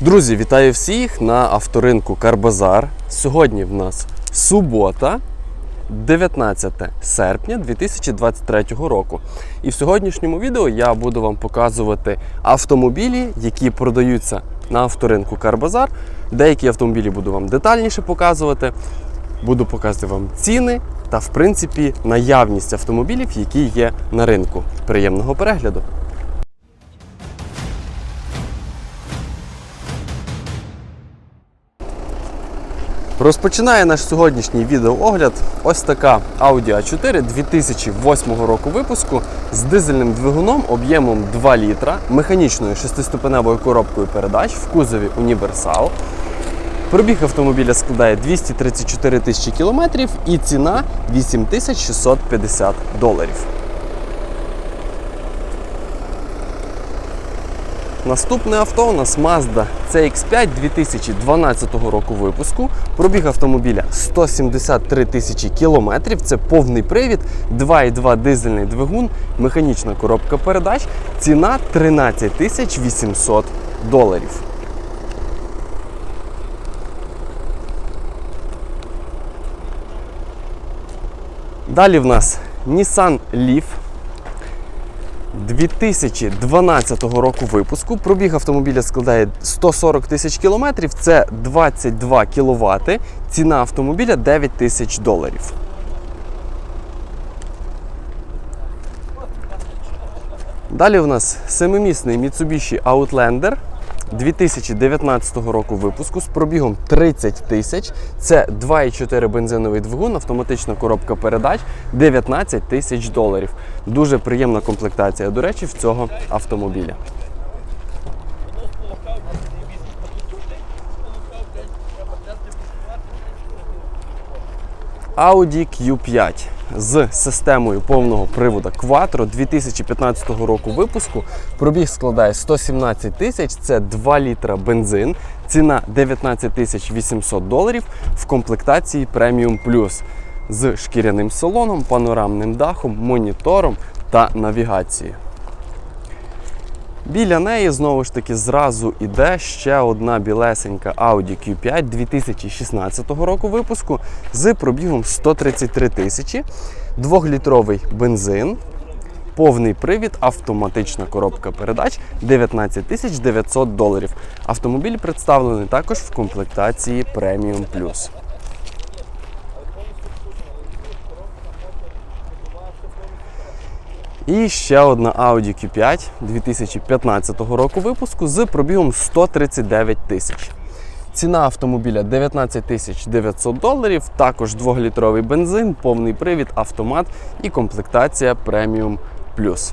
Друзі, вітаю всіх на авторинку Карбазар. Сьогодні в нас субота, 19 серпня 2023 року. І в сьогоднішньому відео я буду вам показувати автомобілі, які продаються на авторинку Карбазар. Деякі автомобілі буду вам детальніше показувати. Буду показувати вам ціни та, в принципі, наявність автомобілів, які є на ринку. Приємного перегляду! Розпочинає наш сьогоднішній відеоогляд ось така Audi A4 2008 року випуску з дизельним двигуном об'ємом 2 літра, механічною шестиступеневою коробкою передач в кузові Універсал. Пробіг автомобіля складає 234 тисячі кілометрів і ціна 8650 доларів. Наступне авто у нас Mazda CX5 2012 року випуску. Пробіг автомобіля 173 тисячі кілометрів. Це повний привід, 2,2 дизельний двигун, механічна коробка передач. Ціна 13 тисяч 800 доларів. Далі в нас Nissan Leaf 2012 року випуску. Пробіг автомобіля складає 140 тисяч кілометрів. Це 22 кВт. Ціна автомобіля 9 тисяч доларів. Далі у нас семимісний Mitsubishi Outlander 2019 року випуску з пробігом 30 тисяч. Це 2,4 бензиновий двигун, автоматична коробка передач 19 тисяч доларів. Дуже приємна комплектація, до речі, в цього автомобіля. Audi Q5 з системою повного приводу Quattro 2015 року випуску. Пробіг складає 117 тисяч, це 2 літра бензин, ціна 19 тисяч 800 доларів в комплектації Premium Plus з шкіряним салоном, панорамним дахом, монітором та навігацією. Біля неї знову ж таки зразу іде ще одна білесенька Audi Q5 2016 року випуску з пробігом 133 тисячі, 2-літровий бензин, повний привід, автоматична коробка передач 19 тисяч 900 доларів. Автомобіль представлений також в комплектації Premium Plus. І ще одна Audi Q5 2015 року випуску з пробігом 139 тисяч. Ціна автомобіля 19 тисяч 900 доларів, також 2-літровий бензин, повний привід, автомат і комплектація Premium Plus.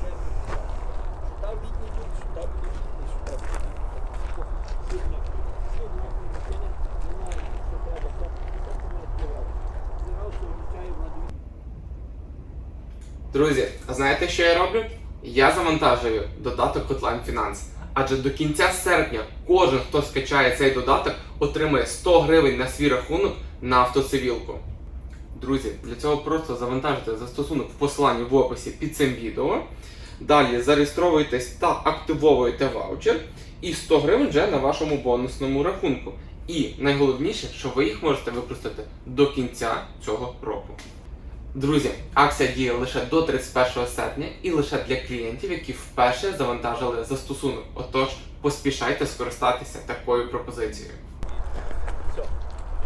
Друзі, а знаєте, що я роблю? Я завантажую додаток Hotline Finance. Адже до кінця серпня кожен, хто скачає цей додаток, отримає 100 гривень на свій рахунок на автоцивілку. Друзі, для цього просто завантажуйте застосунок в посиланні в описі під цим відео. Далі зареєстровуєтесь та активовуєте ваучер, і 100 гривень вже на вашому бонусному рахунку. І найголовніше, що ви їх можете використати до кінця цього року. Друзі, акція діє лише до 31 серпня і лише для клієнтів, які вперше завантажили застосунок. Отож, поспішайте скористатися такою пропозицією.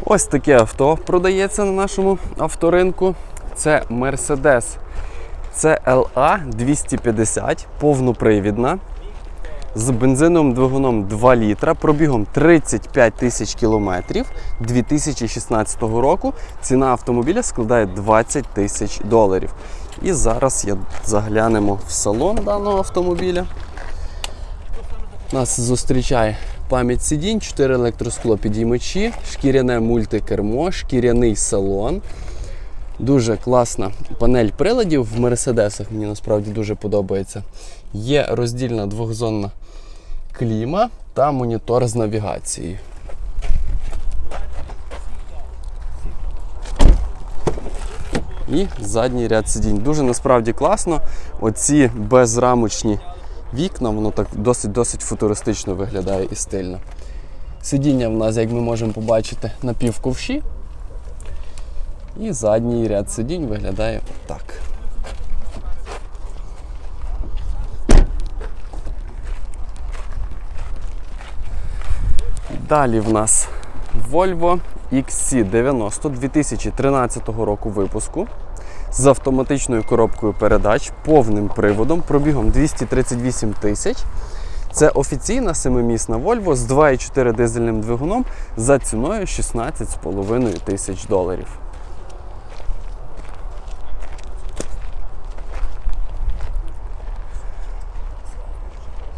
Ось таке авто продається на нашому авторинку. Це Mercedes CLA 250, повнопривідна. З бензиновим двигуном 2 літра, пробігом 35 тисяч кілометрів 2016 року. Ціна автомобіля складає 20 тисяч доларів. І зараз я заглянемо в салон даного автомобіля. Нас зустрічає пам'ять сидінь, 4 електроскло підіймачі, шкіряне мультикермо, шкіряний салон. Дуже класна панель приладів в Мерседесах, мені насправді дуже подобається. Є роздільна двохзонна кліма та монітор з навігацією. І задній ряд сидінь. Дуже насправді класно. Оці безрамочні вікна, воно так досить досить футуристично виглядає і стильно. Сидіння в нас, як ми можемо побачити, напівковші. І задній ряд сидінь виглядає так. Далі в нас Volvo XC90 2013 року випуску з автоматичною коробкою передач, повним приводом, пробігом 238 тисяч. Це офіційна семимісна Volvo з 2,4 дизельним двигуном за ціною 16,5 тисяч доларів.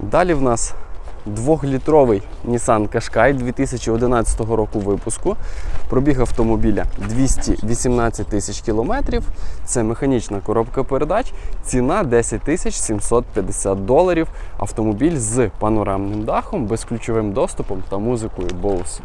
Далі в нас двохлітровий Nissan Qashqai 2011 року випуску. Пробіг автомобіля 218 тисяч кілометрів. Це механічна коробка передач. Ціна 10 тисяч 750 доларів. Автомобіль з панорамним дахом, безключовим доступом та музикою Bose.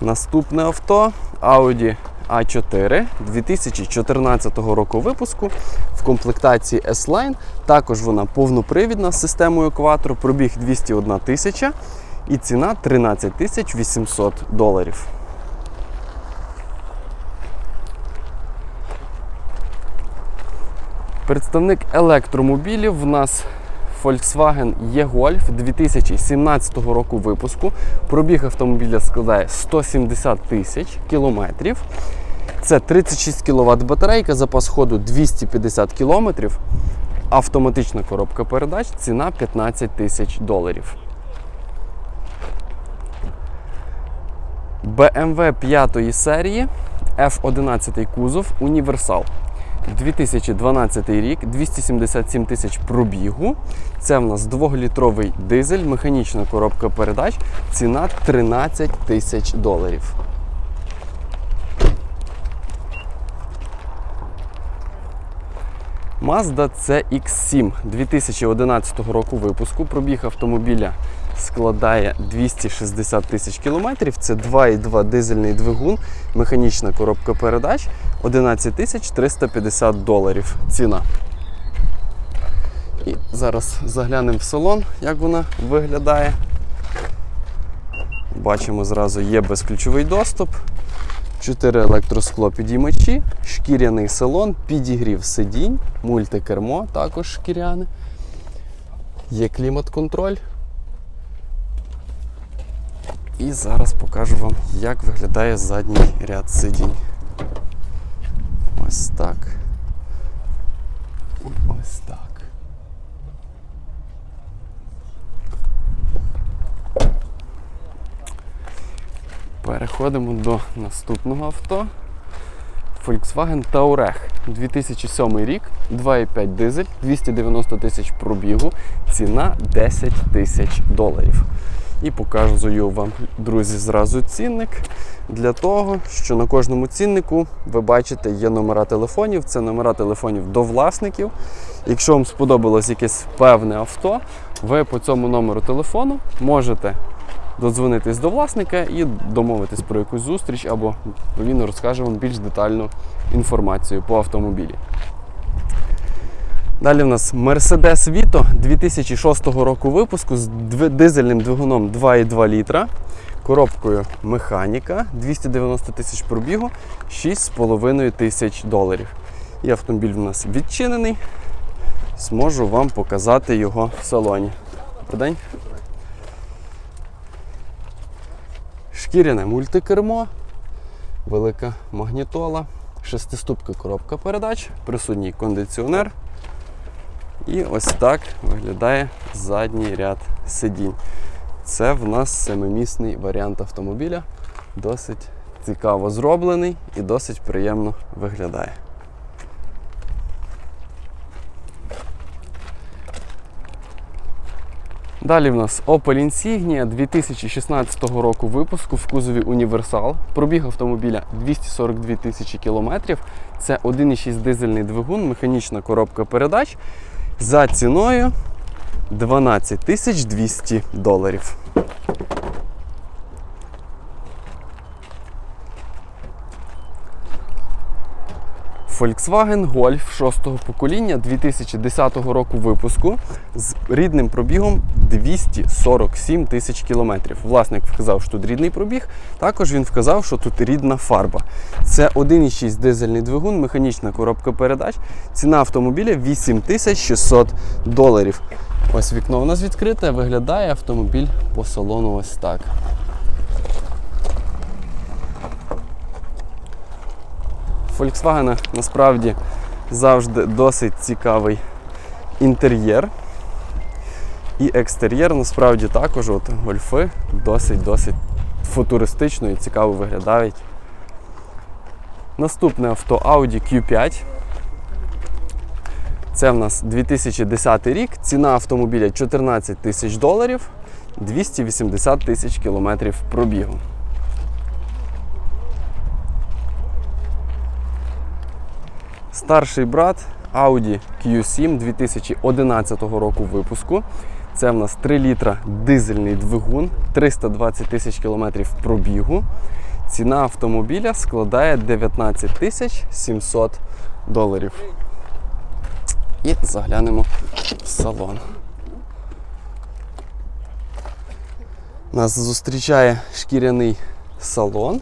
Наступне авто Audi A4 2014 року випуску в комплектації S-Line. Також вона повнопривідна з системою Quattro, пробіг 201 тисяча і ціна 13 тисяч 800 доларів. Представник електромобілів в нас Volkswagen E-Golf 2017 року випуску. Пробіг автомобіля складає 170 тисяч кілометрів. Це 36 кВт батарейка, запас ходу 250 км, автоматична коробка передач, ціна 15 тисяч доларів. BMW 5 серії F11 кузов Універсал. 2012 рік, 277 тисяч пробігу. Це в нас 2-літровий дизель, механічна коробка передач, ціна 13 тисяч доларів. Mazda CX7 2011 року випуску. Пробіг автомобіля складає 260 тисяч кілометрів. Це 2,2 дизельний двигун, механічна коробка передач, 11 тисяч 350 доларів ціна. І зараз заглянемо в салон, як вона виглядає. Бачимо, зразу є безключовий доступ. 4 електроскло підіймачі, шкіряний салон, підігрів сидінь, мультикермо, також шкіряне. Є клімат-контроль. І зараз покажу вам, як виглядає задній ряд сидінь. Ось так. Ось так. Переходимо до наступного авто. Volkswagen Touareg 2007 рік, 2,5 дизель, 290 тисяч пробігу, ціна 10 тисяч доларів. І показую вам, друзі, зразу цінник для того, що на кожному ціннику ви бачите є номера телефонів, це номера телефонів до власників. Якщо вам сподобалось якесь певне авто, ви по цьому номеру телефону можете додзвонитись до власника і домовитись про якусь зустріч, або він розкаже вам більш детальну інформацію по автомобілі. Далі в нас Mercedes Vito 2006 року випуску з дизельним двигуном 2,2 літра, коробкою механіка, 290 тисяч пробігу, 6,5 тисяч доларів. І автомобіль в нас відчинений. Зможу вам показати його в салоні. Добрий день. Шкіряне мультикермо, велика магнітола, шестиступка коробка передач, присутній кондиціонер. І ось так виглядає задній ряд сидінь. Це в нас семимісний варіант автомобіля. Досить цікаво зроблений і досить приємно виглядає. Далі в нас Opel Insignia 2016 року випуску в кузові Універсал. Пробіг автомобіля 242 тисячі кілометрів. Це 1,6 дизельний двигун, механічна коробка передач за ціною 12 тисяч 200 доларів. Volkswagen Golf 6-го покоління 2010 року випуску з рідним пробігом 247 тисяч кілометрів. Власник вказав, що тут рідний пробіг. Також він вказав, що тут рідна фарба. Це 1,6 дизельний двигун, механічна коробка передач. Ціна автомобіля 8600 доларів. Ось вікно у нас відкрите, виглядає автомобіль по салону ось так. Volkswagen насправді завжди досить цікавий інтер'єр. І екстер'єр насправді також от гольфи досить-досить футуристично і цікаво виглядають. Наступне авто Audi Q5. Це в нас 2010 рік. Ціна автомобіля 14 тисяч доларів, 280 тисяч кілометрів пробігу. Старший брат Audi Q7 2011 року випуску. Це в нас 3 літра дизельний двигун, 320 тисяч кілометрів пробігу. Ціна автомобіля складає 19 тисяч 700 доларів. І заглянемо в салон. Нас зустрічає шкіряний салон,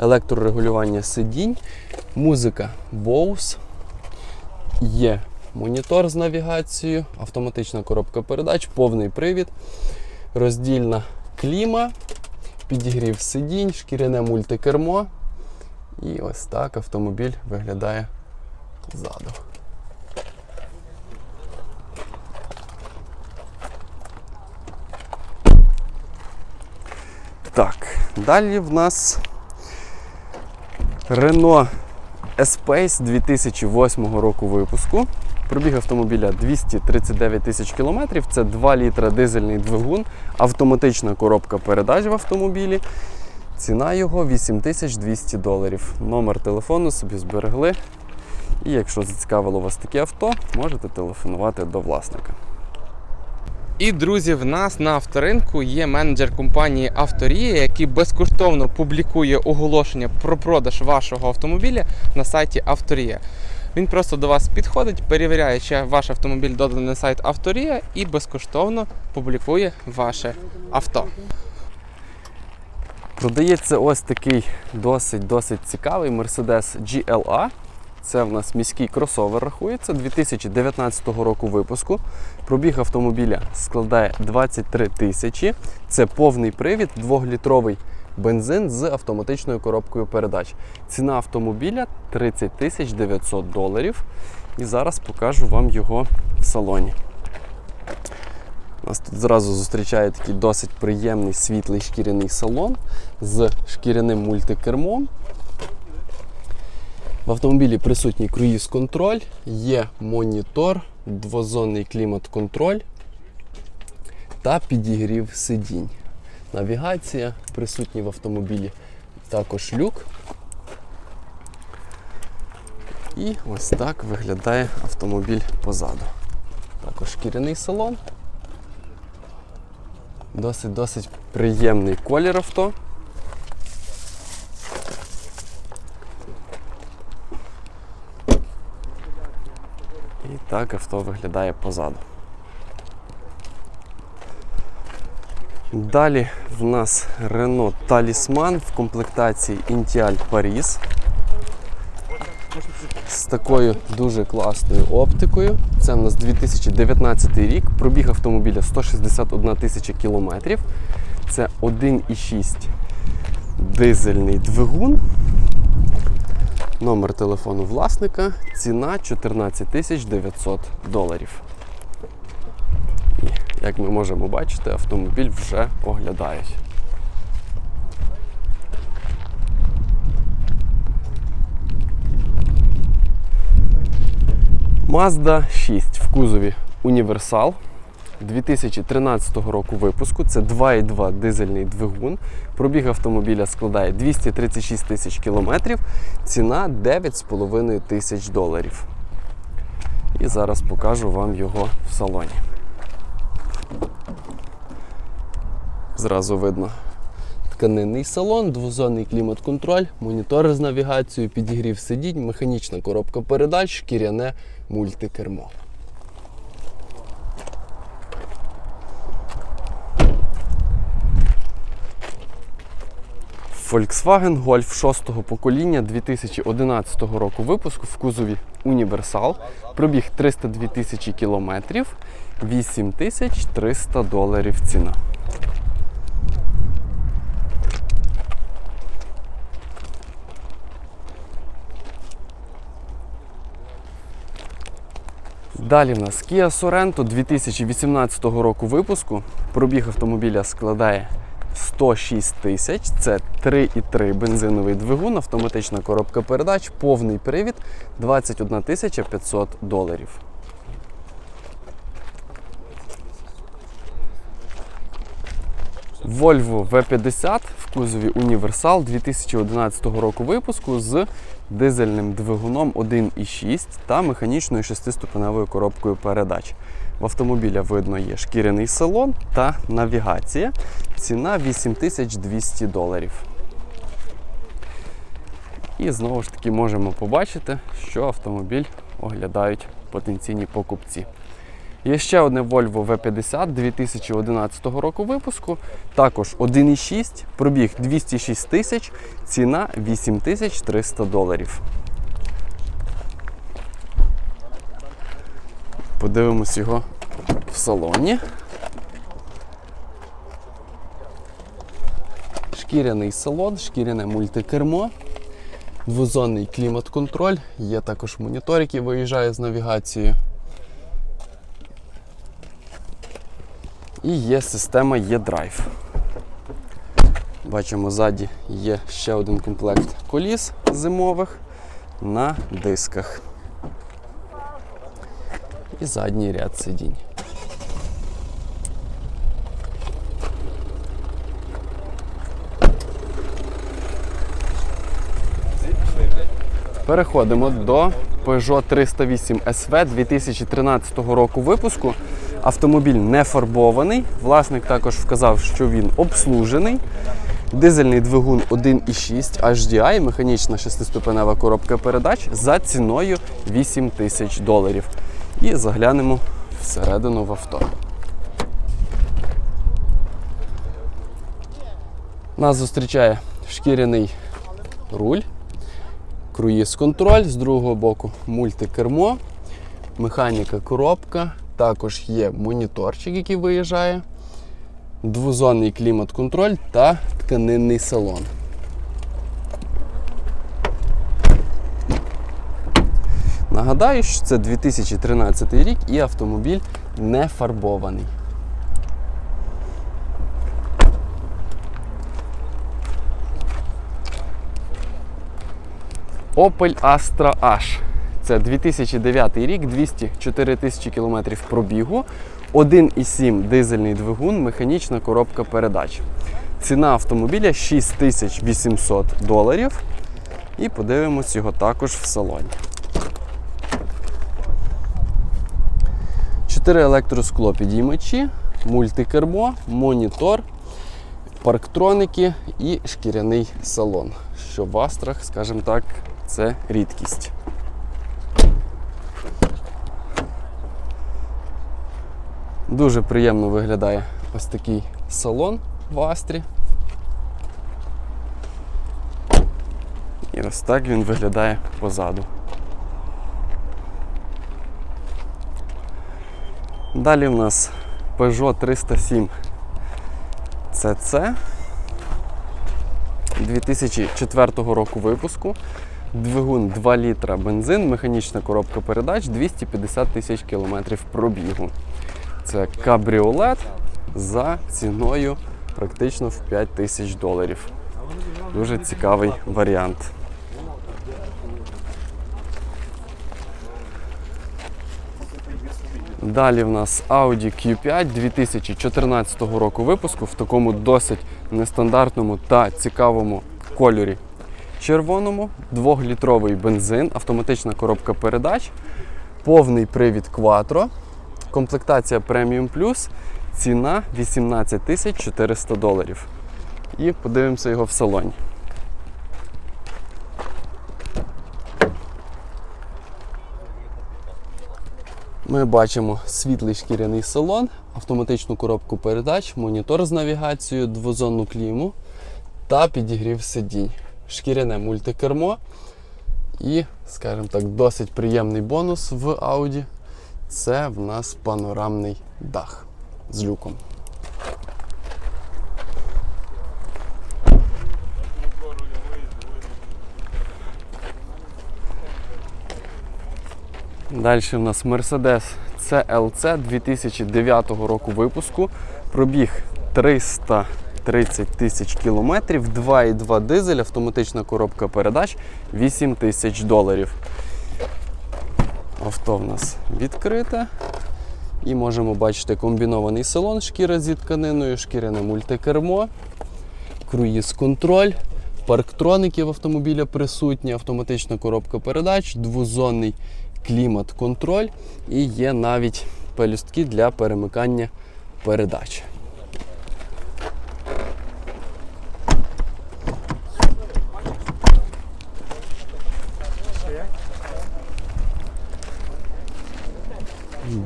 електрорегулювання сидінь, музика Bose, є монітор з навігацією, автоматична коробка передач, повний привід, роздільна кліма, підігрів сидінь, шкіряне мультикермо. І ось так автомобіль виглядає ззаду. Так, далі в нас Renault Espace 2008 року випуску. Пробіг автомобіля 239 тисяч кілометрів. Це 2 літра дизельний двигун, автоматична коробка передач в автомобілі. Ціна його 8200 доларів. Номер телефону собі зберегли. І якщо зацікавило вас таке авто, можете телефонувати до власника. І друзі, в нас на авторинку є менеджер компанії Авторія, який безкоштовно публікує оголошення про продаж вашого автомобіля на сайті Авторія. Він просто до вас підходить, перевіряє, чи ваш автомобіль доданий на сайт Авторія і безкоштовно публікує ваше авто. Продається ось такий досить-досить цікавий Mercedes GLA. Це в нас міський кросовер рахується 2019 року випуску. Пробіг автомобіля складає 23 тисячі. Це повний привід, 2-літровий бензин з автоматичною коробкою передач. Ціна автомобіля 30 тисяч 900 доларів. І зараз покажу вам його в салоні. Нас тут зразу зустрічає такий досить приємний світлий шкіряний салон з шкіряним мультикермом. В автомобілі присутній круїз-контроль, є монітор, двозонний клімат-контроль та підігрів сидінь. Навігація присутній в автомобілі, також люк. І ось так виглядає автомобіль позаду. Також шкіряний салон. Досить-досить приємний колір авто. І так авто виглядає позаду. Далі в нас Renault Talisman в комплектації Intial Paris з такою дуже класною оптикою. Це в нас 2019 рік. Пробіг автомобіля 161 тисяча кілометрів. Це 1,6 дизельний двигун. Номер телефону власника. Ціна 14 тисяч 900 доларів. І, як ми можемо бачити, автомобіль вже оглядають. Mazda 6 в кузові Універсал 2013 року випуску. Це 2,2 дизельний двигун. Пробіг автомобіля складає 236 тисяч кілометрів. Ціна 9,5 тисяч доларів. І зараз покажу вам його в салоні. Зразу видно тканинний салон, двозонний клімат-контроль, монітори з навігацією, підігрів сидінь, механічна коробка передач, шкіряне мультикермо. Volkswagen Golf 6 покоління 2011 року випуску в кузові Універсал. Пробіг 302 тисячі кілометрів, 8300 доларів ціна. Далі в нас Kia Sorento 2018 року випуску. Пробіг автомобіля складає 106 тисяч. Це 3,3 бензиновий двигун, автоматична коробка передач, повний привід 21 тисяча 500 доларів. Volvo V50 в кузові Універсал 2011 року випуску з дизельним двигуном 1,6 та механічною шестиступеневою коробкою передач. В автомобіля видно є шкіряний салон та навігація. Ціна 8200 доларів. І знову ж таки можемо побачити, що автомобіль оглядають потенційні покупці. Є ще одне Volvo V50 2011 року випуску, також 1,6, пробіг 206 тисяч, ціна 8300 доларів. Подивимось його в салоні. Шкіряний салон, шкіряне мультикермо, двозонний клімат-контроль, є також монітор, який виїжджає з навігацією. І є система E-Drive. Бачимо, ззаді є ще один комплект коліс зимових на дисках. І задній ряд сидінь. Переходимо до Peugeot 308 SV 2013 року випуску. Автомобіль не фарбований. Власник також вказав, що він обслужений. Дизельний двигун 1,6 HDI, механічна шестиступенева коробка передач за ціною 8 тисяч доларів. І заглянемо всередину в авто. Нас зустрічає шкіряний руль, круїз-контроль, з другого боку мультикермо, механіка коробка, також є моніторчик, який виїжджає, двозонний клімат-контроль та тканинний салон. Нагадаю, що це 2013 рік і автомобіль не фарбований. Opel Astra H. Це 2009 рік, 204 тисячі кілометрів пробігу, 1,7 дизельний двигун, механічна коробка передач. Ціна автомобіля 6800 доларів. І подивимось його також в салоні. 4 електроскло підіймачі, мультикермо, монітор, парктроники і шкіряний салон. Що в Астрах, скажімо так, це рідкість. Дуже приємно виглядає ось такий салон в Астрі. І ось так він виглядає позаду. Далі в нас Peugeot 307 CC 2004 року випуску. Двигун 2 літра бензин, механічна коробка передач, 250 тисяч кілометрів пробігу. Це кабріолет за ціною практично в 5 тисяч доларів. Дуже цікавий варіант. Далі в нас Audi Q5 2014 року випуску в такому досить нестандартному та цікавому кольорі. Червоному, 2-літровий бензин, автоматична коробка передач, повний привід Quattro, комплектація Premium Plus, ціна 18 400 доларів. і подивимося його в салоні. Ми бачимо світлий шкіряний салон, автоматичну коробку передач, монітор з навігацією, двозонну кліму та підігрів сидінь. Шкіряне мультикермо і, скажімо так, досить приємний бонус в Audi. Це в нас панорамний дах з люком. Далі в нас Mercedes CLC 2009 року випуску. Пробіг 330 тисяч кілометрів, 2,2 дизель, автоматична коробка передач 8 тисяч доларів. Авто в нас відкрите. І можемо бачити комбінований салон, шкіра зі тканиною, шкіряне мультикермо, круїз-контроль, парктроники в автомобіля присутні, автоматична коробка передач, двозонний клімат-контроль і є навіть пелюстки для перемикання передач.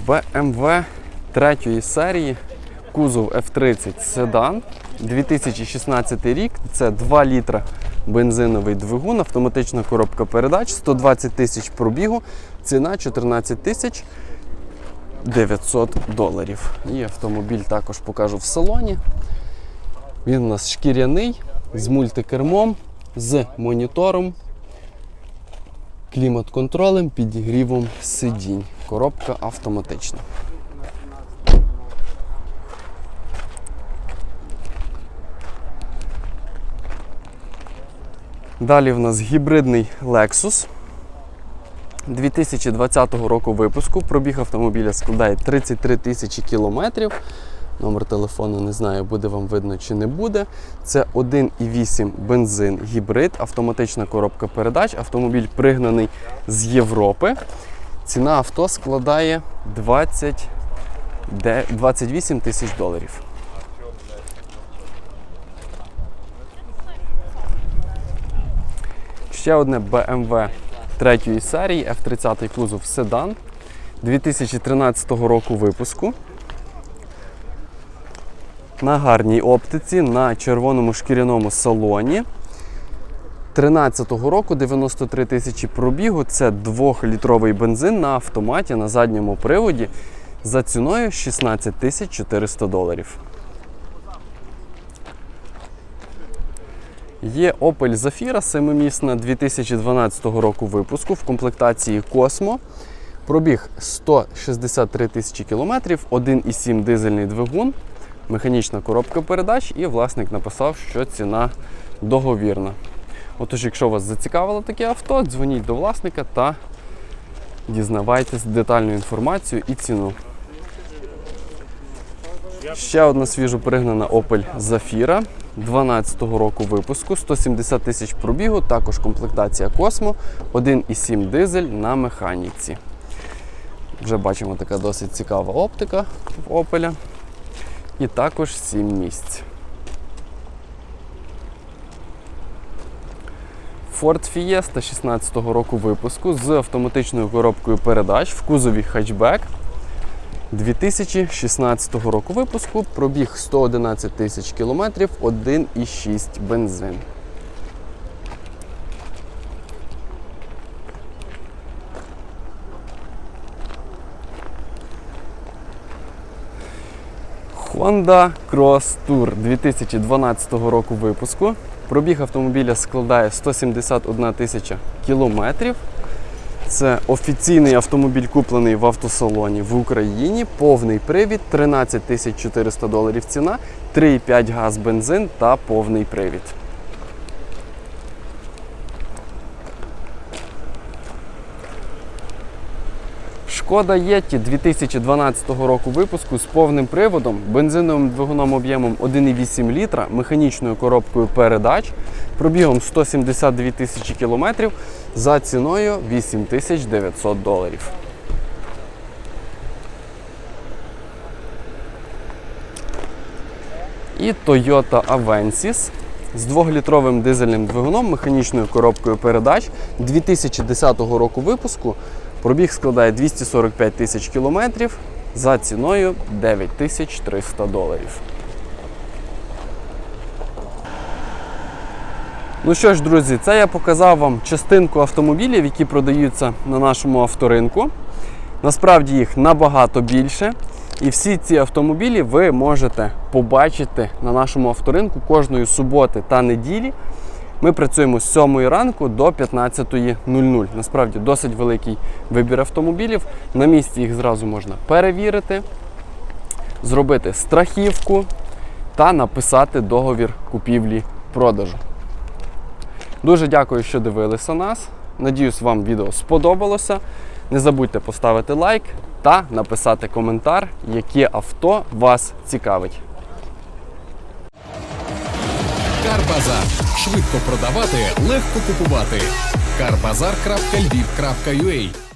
BMW третьої серії, кузов F30 седан, 2016 рік, це 2 літра бензиновий двигун, автоматична коробка передач, 120 тисяч пробігу, ціна 14 тисяч 900 доларів. І автомобіль також покажу в салоні. Він у нас шкіряний, з мультикермом, з монітором, клімат-контролем, підігрівом сидінь. Коробка автоматична. Далі в нас гібридний Lexus 2020 року випуску. Пробіг автомобіля складає 33 тисячі кілометрів. Номер телефону не знаю, буде вам видно чи не буде. Це 1,8 бензин гібрид, автоматична коробка передач. Автомобіль пригнаний з Європи. Ціна авто складає 20, 28 тисяч доларів. Ще одне BMW третьої серії F30 кузов седан 2013 року випуску. На гарній оптиці, на червоному шкіряному салоні. 13-го року 93 тисячі пробігу. Це 2-літровий бензин на автоматі на задньому приводі за ціною 16 тисяч 400 доларів. Є Opel Zafira 7-місна 2012 року випуску в комплектації Cosmo. Пробіг 163 тисячі кілометрів, 1,7 дизельний двигун, механічна коробка передач, і власник написав, що ціна договірна. Отож, якщо вас зацікавило таке авто, дзвоніть до власника та дізнавайтесь детальну інформацію і ціну. Ще одна свіжо пригнана Opel Zafira 12-го року випуску, 170 тисяч пробігу, також комплектація Cosmo, 1,7 дизель на механіці. Вже бачимо така досить цікава оптика в Opel. І також 7 місць. Ford Fiesta 16-го року випуску з автоматичною коробкою передач в кузові хетчбек 2016 року випуску. Пробіг 111 тисяч кілометрів, 1,6 бензин. Honda Cross Tour 2012 року випуску. Пробіг автомобіля складає 171 тисяча кілометрів. Це офіційний автомобіль, куплений в автосалоні в Україні. Повний привід 13 тисяч 400 доларів ціна, 3,5 газ бензин та повний привід. Шкода Єтті 2012 року випуску з повним приводом, бензиновим двигуном об'ємом 1,8 літра, механічною коробкою передач, пробігом 172 тисячі кілометрів за ціною 8900 доларів. І Toyota Avensis з 2-літровим дизельним двигуном, механічною коробкою передач 2010 року випуску. Пробіг складає 245 тисяч кілометрів за ціною 9300 доларів. Ну що ж, друзі, це я показав вам частинку автомобілів, які продаються на нашому авторинку. Насправді їх набагато більше. І всі ці автомобілі ви можете побачити на нашому авторинку кожної суботи та неділі. Ми працюємо з 7 ранку до 15.00. Насправді досить великий вибір автомобілів. На місці їх зразу можна перевірити, зробити страхівку та написати договір купівлі-продажу. Дуже дякую, що дивилися нас. Надіюсь, вам відео сподобалося. Не забудьте поставити лайк та написати коментар, яке авто вас цікавить. Карбазар. Швидко продавати, легко купувати. Карбазар.львів.ua